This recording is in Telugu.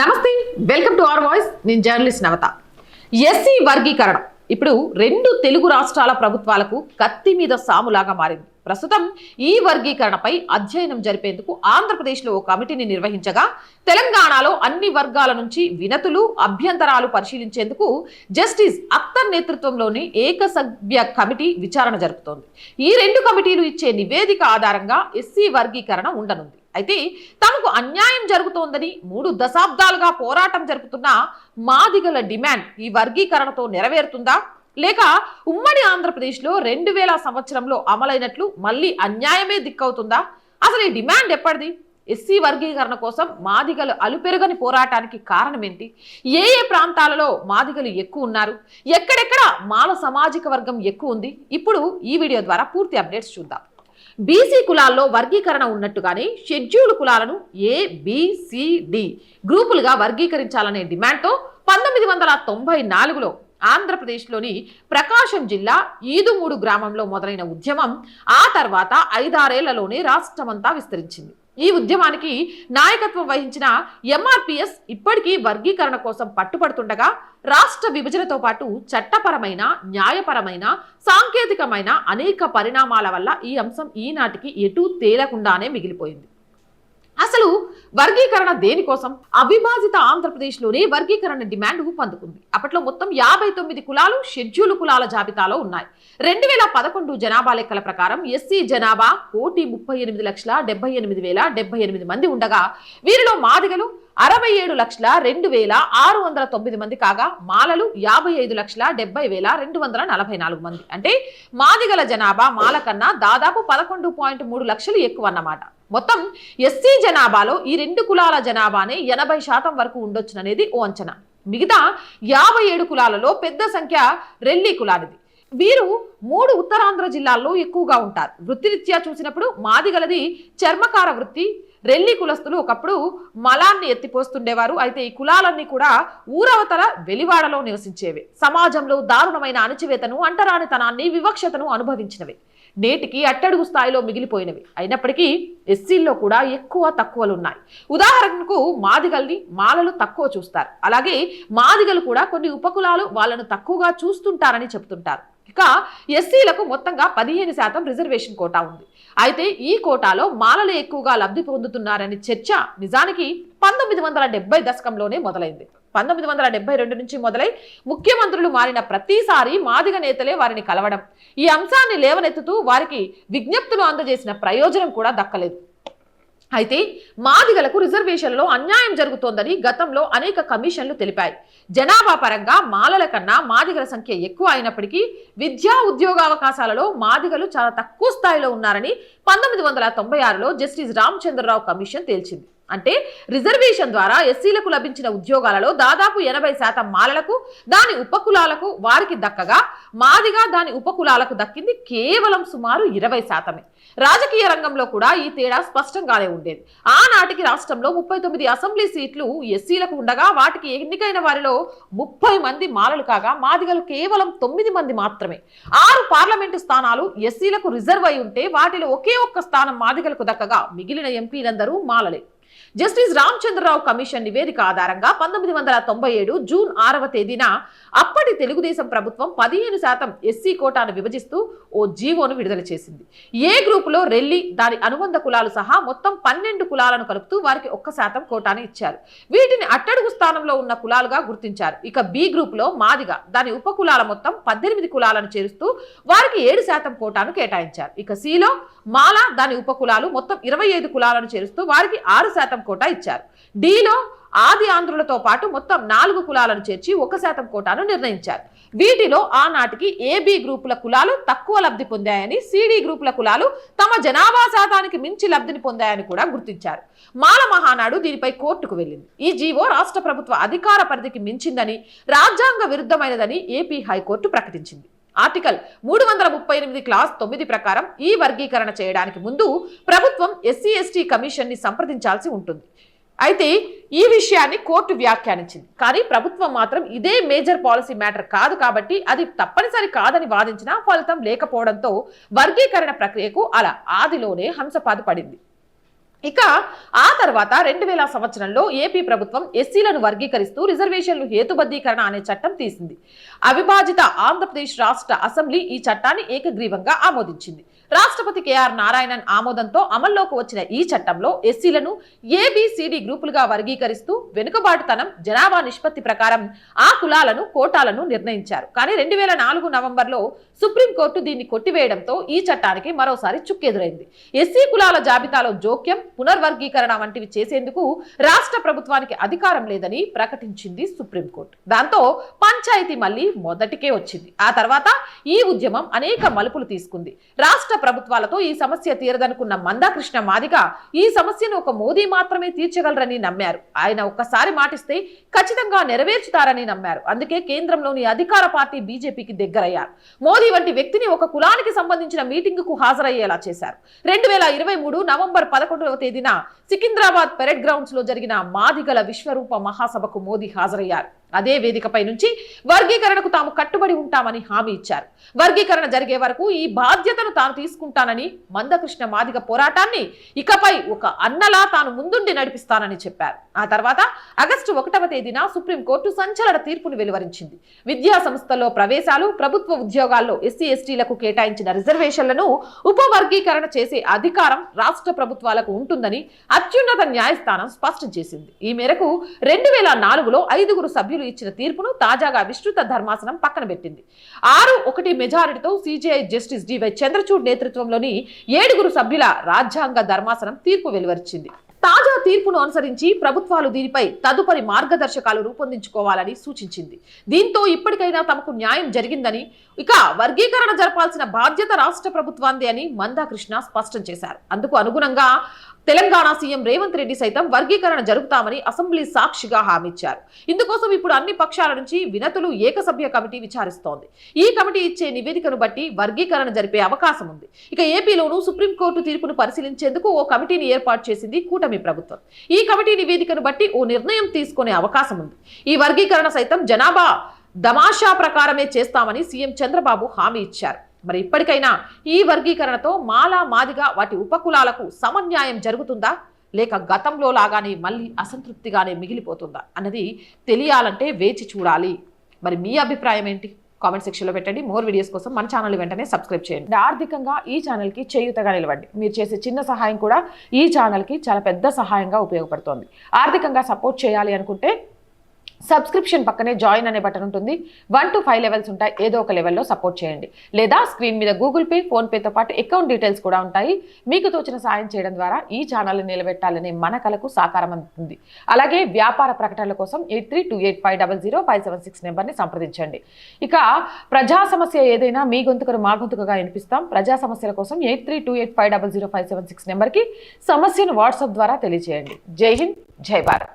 నమస్తే వెల్కమ్ టు అవర్ వాయిస్. నేను జర్నలిస్ట్ నవత. ఎస్సీ వర్గీకరణ. ఇప్పుడు రెండు తెలుగు రాష్ట్రాల ప్రభుత్వాలకు కత్తి మీద సాములాగా మారింది. ప్రస్తుతం ఈ వర్గీకరణపై అధ్యయనం జరిపేందుకు ఆంధ్రప్రదేశ్లో ఓ కమిటీని నిర్వహించగా తెలంగాణలో అన్ని వర్గాల నుంచి వినతులు అభ్యంతరాలు పరిశీలించేందుకు జస్టిస్ అక్తర్ నేతృత్వంలోని ఏకసభ్య కమిటీ విచారణ జరుపుతోంది. ఈ రెండు కమిటీలు ఇచ్చే నివేదిక ఆధారంగా ఎస్సీ వర్గీకరణ ఉండనుంది. అయితే తమకు అన్యాయం జరుగుతోందని మూడు దశాబ్దాలుగా పోరాటం జరుపుతున్న మాదిగల డిమాండ్ ఈ వర్గీకరణతో నెరవేరుతుందా? లేక ఉమ్మడి ఆంధ్రప్రదేశ్లో రెండు వేల సంవత్సరంలో అమలైనట్లు మళ్ళీ అన్యాయమే దిక్కవుతుందా? అసలు ఈ డిమాండ్ ఎప్పటిది? ఎస్సీ వర్గీకరణ కోసం మాదిగలు అలుపెరుగని పోరాటానికి కారణం ఏంటి ఏ ఏ ప్రాంతాలలో మాదిగలు ఎక్కువ ఉన్నారు? ఎక్కడెక్కడ మాల సామాజిక వర్గం ఎక్కువ ఉంది? ఇప్పుడు ఈ వీడియో ద్వారా పూర్తి అప్డేట్స్ చూద్దాం. బీసీ కులాల్లో వర్గీకరణ ఉన్నట్టుగానే షెడ్యూల్ కులాలను ఏ బిసిడి గ్రూపులుగా వర్గీకరించాలనే డిమాండ్తో పంతొమ్మిది వందల తొంభై నాలుగులో ఆంధ్రప్రదేశ్లోని ప్రకాశం జిల్లా ఈదుమూడు గ్రామంలో మొదలైన ఉద్యమం ఆ తర్వాత ఐదారేళ్ళలోనే రాష్ట్రమంతా విస్తరించింది. ఈ ఉద్యమానికి నాయకత్వం వహించిన ఎంఆర్పిఎస్ ఇప్పటికీ వర్గీకరణ కోసం పట్టుపడుతుండగా రాష్ట్ర విభజనతో పాటు చట్టపరమైన న్యాయపరమైన సాంకేతికమైన అనేక పరిణామాల వల్ల ఈ అంశం ఈనాటికి ఎటూ తేలకుండానే మిగిలిపోయింది. అసలు వర్గీకరణ దేనికోసం? అవిభాజిత ఆంధ్రప్రదేశ్లోనే వర్గీకరణ డిమాండ్ ఊపందుకుంది. అప్పట్లో మొత్తం యాభై తొమ్మిది కులాలు షెడ్యూల్ కులాల జాబితాలో ఉన్నాయి. రెండు వేల పదకొండు జనాభా లెక్కల ప్రకారం ఎస్సీ జనాభా కోటి ముప్పై ఎనిమిది లక్షల డెబ్బై ఎనిమిది వేల డెబ్బై ఎనిమిది మంది ఉండగా వీరిలో మాదిగలు అరవై ఏడు లక్షల రెండు వేల ఆరు వందల తొమ్మిది మంది కాగా మాలలు యాభై ఐదు లక్షల డెబ్బై వేల రెండు వందల నలభై నాలుగు మంది. అంటే మాదిగల జనాభా మాల కన్నా దాదాపు పదకొండు పాయింట్ మూడు లక్షలు ఎక్కువ అన్నమాట మొత్తం ఎస్సీ జనాభాలో ఈ రెండు కులాల జనాభానే ఎనభై శాతం వరకు ఉండొచ్చుననేది ఓ అంచనా. మిగతా యాభై ఏడు కులాలలో పెద్ద సంఖ్య రెల్లి కులానిది. వీరు మూడు ఉత్తరాంధ్ర జిల్లాల్లో ఎక్కువగా ఉంటారు. వృత్తిరీత్యా చూసినప్పుడు మాదిగలది చర్మకార వృత్తి. రెల్లి కులస్తులు ఒకప్పుడు మలాన్ని ఎత్తిపోస్తుండేవారు. అయితే ఈ కులాలన్నీ కూడా ఊరవతల వెలివాడలో నివసించేవి. సమాజంలో దారుణమైన అణచివేతను అంటరానితనాన్ని వివక్షతను అనుభవించినవి. నేటికి అట్టడుగు స్థాయిలో మిగిలిపోయినవి. అయినప్పటికీ ఎస్సీల్లో కూడా ఎక్కువ తక్కువలు ఉన్నాయి ఉదాహరణకు మాదిగల్ని మాలలు తక్కువ చూస్తారు. అలాగే మాదిగలు కూడా కొన్ని ఉపకులాలు వాళ్ళను తక్కువగా చూస్తుంటారని చెప్తుంటారు ఇక ఎస్సీలకు మొత్తంగా పదిహేను శాతం రిజర్వేషన్ కోటా ఉంది. అయితే ఈ కోటాలో మాలలు ఎక్కువగా లబ్ధి పొందుతున్నారని చర్చ నిజానికి పంతొమ్మిది వందల డెబ్బై దశకంలోనే మొదలైంది. పంతొమ్మిది వందల డెబ్బై రెండు నుంచి మొదలై ముఖ్యమంత్రులు మారిన ప్రతిసారి మాదిగ నేతలే వారిని కలవడం. ఈ అంశాన్ని లేవనెత్తుతూ వారికి విజ్ఞప్తులు అందజేసిన ప్రయోజనం కూడా దక్కలేదు. అయితే మాదిగలకు రిజర్వేషన్లో అన్యాయం జరుగుతోందని గతంలో అనేక కమిషన్లు తెలిపాయి. జనాభా పరంగా మాలల కన్నా మాదిగల సంఖ్య ఎక్కువ అయినప్పటికీ విద్యా ఉద్యోగావకాశాలలో మాదిగలు చాలా తక్కువ స్థాయిలో ఉన్నారని పంతొమ్మిది వందల తొంభై ఆరులో జస్టిస్ రామచంద్రరావు కమిషన్ తేల్చింది. అంటే రిజర్వేషన్ ద్వారా ఎస్సీలకు లభించిన ఉద్యోగాలలో దాదాపు ఎనభై శాతం మాలలకు దాని ఉపకులాలకు వారికి దక్కగా మాదిగా దాని ఉపకులాలకు దక్కింది కేవలం సుమారు ఇరవై శాతమే. రాజకీయ రంగంలో కూడా ఈ తేడా స్పష్టంగానే ఉండేది. ఆనాటికి రాష్ట్రంలో ముప్పై తొమ్మిది అసెంబ్లీ సీట్లు ఎస్సీలకు ఉండగా వాటికి ఎన్నికైన వారిలో ముప్పై మంది మాలలు కాగా మాదిగలు కేవలం తొమ్మిది మంది మాత్రమే. ఆరు పార్లమెంటు స్థానాలు ఎస్సీలకు రిజర్వ్ అయి ఉంటే వాటిలో ఒకే ఒక్క స్థానం మాదిగలకు దక్కగా మిగిలిన ఎంపీలందరూ మాలలే. జస్టిస్ రామచంద్రరావు కమిషన్ నివేదిక ఆధారంగా పంతొమ్మిది వందల తొంభై ఏడు జూన్ ఆరవ తేదీన అప్పటి తెలుగుదేశం ప్రభుత్వం పదిహేను శాతం ఎస్సీ కోటాను విభజిస్తూ ఓ జీవోను విడుదల చేసింది. ఏ గ్రూపులో రెల్లి దాని అనుబంధ కులాలు సహా మొత్తం పన్నెండు కులాలను కలుపుతూ వారికి ఒక్క శాతం కోటాను ఇచ్చారు. వీటిని అట్టడుగు స్థానంలో ఉన్న కులాలుగా గుర్తించారు. ఇక బి గ్రూపులో మాదిగా దాని ఉప కులాల మొత్తం పద్దెనిమిది కులాలను చేరుస్తూ వారికి ఏడు శాతం కోటాను కేటాయించారు. ఇక సిలో మాల దాని ఉప కులాలు మొత్తం ఇరవై ఐదు కులాలను చేరుస్తూ వారికి ఆరు శాతం కోటా ఇచ్చారు. డిలో ఆది ఆంధ్రులతో పాటు మొత్తం నాలుగు కులాలను చేర్చి ఒక శాతం కోటాను నిర్ణయించారు. వీటిలో ఆనాటికి ఏబి గ్రూపుల కులాలు తక్కువ లబ్ధి పొందాయని సిడి గ్రూపుల కులాలు తమ జనాభా శాతానికి మించి లబ్ధిని పొందాయని కూడా గుర్తించారు. మాల మహానాడు దీనిపై కోర్టుకు వెళ్ళింది. ఈ జీవో రాష్ట్ర ప్రభుత్వ అధికార పరిధికి మించిందని రాజ్యాంగ విరుద్ధమైనదని ఏపీ హైకోర్టు ప్రకటించింది. ఆర్టికల్ మూడు వందల ముప్పై ఎనిమిది క్లాస్ తొమ్మిది ప్రకారం ఈ వర్గీకరణ చేయడానికి ముందు ప్రభుత్వం ఎస్సీ ఎస్టీ కమిషన్ని సంప్రదించాల్సి ఉంటుంది. అయితే ఈ విషయాన్ని కోర్టు వ్యాఖ్యానించింది. కానీ ప్రభుత్వం మాత్రం ఇదే మేజర్ పాలసీ మ్యాటర్ కాదు కాబట్టి అది తప్పనిసరి కాదని వాదించినా ఫలితం లేకపోవడంతో వర్గీకరణ ప్రక్రియకు అలా ఆదిలోనే హంసపాదు పడింది. ఇక ఆ తర్వాత రెండు వేల సంవత్సరంలో ఏపీ ప్రభుత్వం ఎస్సీలను వర్గీకరిస్తూ రిజర్వేషన్లు హేతుబద్ధీకరణ అనే చట్టం తీసింది. అవిభాజిత ఆంధ్రప్రదేశ్ రాష్ట్ర అసెంబ్లీ ఈ చట్టాన్ని ఏకగ్రీవంగా ఆమోదించింది. రాష్ట్రపతి కేఆర్ నారాయణన్ ఆమోదంతో అమల్లోకి వచ్చిన ఈ చట్టంలో ఎస్సీలను ఏబిసిడి గ్రూపులుగా వర్గీకరిస్తూ వెనుకబాటుతనం జనాభా నిష్పత్తి ప్రకారం ఆ కులాలను కోటాలను నిర్ణయించారు. కానీ రెండు వేల నాలుగు నవంబర్లో సుప్రీంకోర్టు దీన్ని కొట్టివేయడంతో ఈ చట్టానికి మరోసారి చుక్కెదురైంది. ఎస్సీ కులాల జాబితాలో జోక్యం పునర్వర్గీకరణ వంటివి చేసేందుకు రాష్ట్ర ప్రభుత్వానికి అధికారం లేదని ప్రకటించింది సుప్రీంకోర్టు. దాంతో పంచాయతీ మళ్ళీ మొదటికే వచ్చింది. ఆ తర్వాత ఈ ఉద్యమం అనేక మలుపులు తీసుకుంది. రాష్ట్ర ప్రభుత్వాలతో ఈ సమస్య తీరదనుకున్న మందాకృష్ణ మాదిగ ఈ సమస్యను ఒక మోదీ మాత్రమే తీర్చగలరని నమ్మారు. ఆయన ఒక్కసారి మాటిస్తే ఖచ్చితంగా నెరవేర్చుతారని నమ్మారు. అందుకే కేంద్రంలోని అధికార పార్టీ బీజేపీకి దగ్గరయ్యారు. మోదీ వంటి వ్యక్తిని ఒక కులానికి సంబంధించిన మీటింగ్కు హాజరయ్యేలా చేశారు. రెండు వేల ఇరవై మూడు నవంబర్ పదకొండవ తేదీన సికింద్రాబాద్ పెరెడ్ గ్రౌండ్స్లో జరిగిన మాదిగల విశ్వరూప మహాసభకు మోదీ హాజరయ్యారు. అదే వేదికపై నుంచి వర్గీకరణకు తాము కట్టుబడి ఉంటామని హామీ ఇచ్చారు. వర్గీకరణ జరిగే వరకు ఈ బాధ్యతను తాను తీసుకుంటానని మందకృష్ణ మాదిగ పోరాటాన్ని ఇకపై ఒక అన్నలా తాను ముందుండి నడిపిస్తానని చెప్పారు. ఆ తర్వాత ఆగస్టు ఒకటవ తేదీన సుప్రీంకోర్టు సంచలన తీర్పును వెలువరించింది. విద్యా సంస్థల్లో ప్రవేశాలు ప్రభుత్వ ఉద్యోగాల్లో ఎస్సీ ఎస్టీలకు కేటాయించిన రిజర్వేషన్లను ఉపవర్గీకరణ చేసే అధికారం రాష్ట్ర ప్రభుత్వాలకు ఉంటుందని అత్యున్నత న్యాయస్థానం స్పష్టం చేసింది. ఈ మేరకు రెండు వేల నాలుగులో ఐదుగురు సభ్యులు ఇచ్చిన తీర్పును తాజాగా విస్తృత ధర్మాసనం పక్కన పెట్టింది. ఆరు ఒకటి మెజారిటీతో సిజేఐ జస్టిస్ డివై చంద్రచూడ్ నేతృత్వంలోని ఏడుగురు సభ్యుల రాజ్యాంగ ధర్మాసనం తీర్పు వెలువరించింది. తాజా తీర్పును అనుసరించి ప్రభుత్వాలు దీనిపై తదుపరి మార్గదర్శకాలు రూపొందించుకోవాలని సూచించింది. దీంతో ఇప్పటికైనా తమకు న్యాయం జరిగిందని ఇక వర్గీకరణ జరపాల్సిన బాధ్యత రాష్ట్ర ప్రభుత్వాందే అని మందాకృష్ణ స్పష్టం చేశారు. అందుకు అనుగుణంగా తెలంగాణ సీఎం రేవంత్ రెడ్డి సైతం వర్గీకరణ జరుపుతామని అసెంబ్లీ సాక్షిగా హామీ ఇచ్చారు ఇందుకోసం ఇప్పుడు అన్ని పక్షాల నుంచి వినతులు ఏకసభ్య కమిటీ విచారిస్తోంది. ఈ కమిటీ ఇచ్చే నివేదికను బట్టి వర్గీకరణ జరిపే అవకాశం ఉంది. ఇక ఏపీలోనూ సుప్రీంకోర్టు తీర్పును పరిశీలించేందుకు ఓ కమిటీని ఏర్పాటు చేసింది కూటమి ప్రభుత్వం. ఈ కమిటీ నివేదికను బట్టి ఓ నిర్ణయం తీసుకునే అవకాశం ఉంది. ఈ వర్గీకరణ సైతం జనాభా దమాషా ప్రకారమే చేస్తామని సీఎం చంద్రబాబు హామీ ఇచ్చారు. మరి ఇప్పటికైనా ఈ వర్గీకరణతో మాలా మాదిగా వాటి ఉపకులాలకు సమన్యాయం జరుగుతుందా? లేక గతంలో లాగానే మళ్ళీ అసంతృప్తిగానే మిగిలిపోతుందా? అన్నది తెలియాలంటే వేచి చూడాలి. మరి మీ అభిప్రాయం ఏంటి? కామెంట్ సెక్షన్లో పెట్టండి. మోర్ వీడియోస్ కోసం మన ఛానల్ వెంటనే సబ్స్క్రైబ్ చేయండి. ఆర్థికంగా ఈ ఛానల్కి చేయుతగా నిలవండి. మీరు చేసే చిన్న సహాయం కూడా ఈ ఛానల్కి చాలా పెద్ద సహాయంగా ఉపయోగపడుతుంది. ఆర్థికంగా సపోర్ట్ చేయాలి అనుకుంటే సబ్స్క్రిప్షన్ పక్కనే జాయిన్ అనే బటన్ ఉంటుంది. వన్ టు ఫైవ్ లెవెల్స్ ఉంటాయి. ఏదో ఒక లెవెల్లో సపోర్ట్ చేయండి. లేదా స్క్రీన్ మీద గూగుల్ పే ఫోన్పేతో పాటు అకౌంట్ డీటెయిల్స్ కూడా ఉంటాయి. మీకు తోచిన సాయం చేయడం ద్వారా ఈ ఛానల్ని నిలబెట్టాలనే మన కలకు సాకారం అందుతుంది అలాగే వ్యాపార ప్రకటనల కోసం eight three two eight five double zero five seven six నెంబర్ని సంప్రదించండి. ఇక ప్రజా సమస్య ఏదైనా మీ గొంతుకను మా గొంతుకగా వినిపిస్తాం. ప్రజా సమస్యల కోసం eight three two eight five double zero five seven six నెంబర్కి సమస్యను వాట్సాప్ ద్వారా తెలియజేయండి జై హింద్ జై భారత్.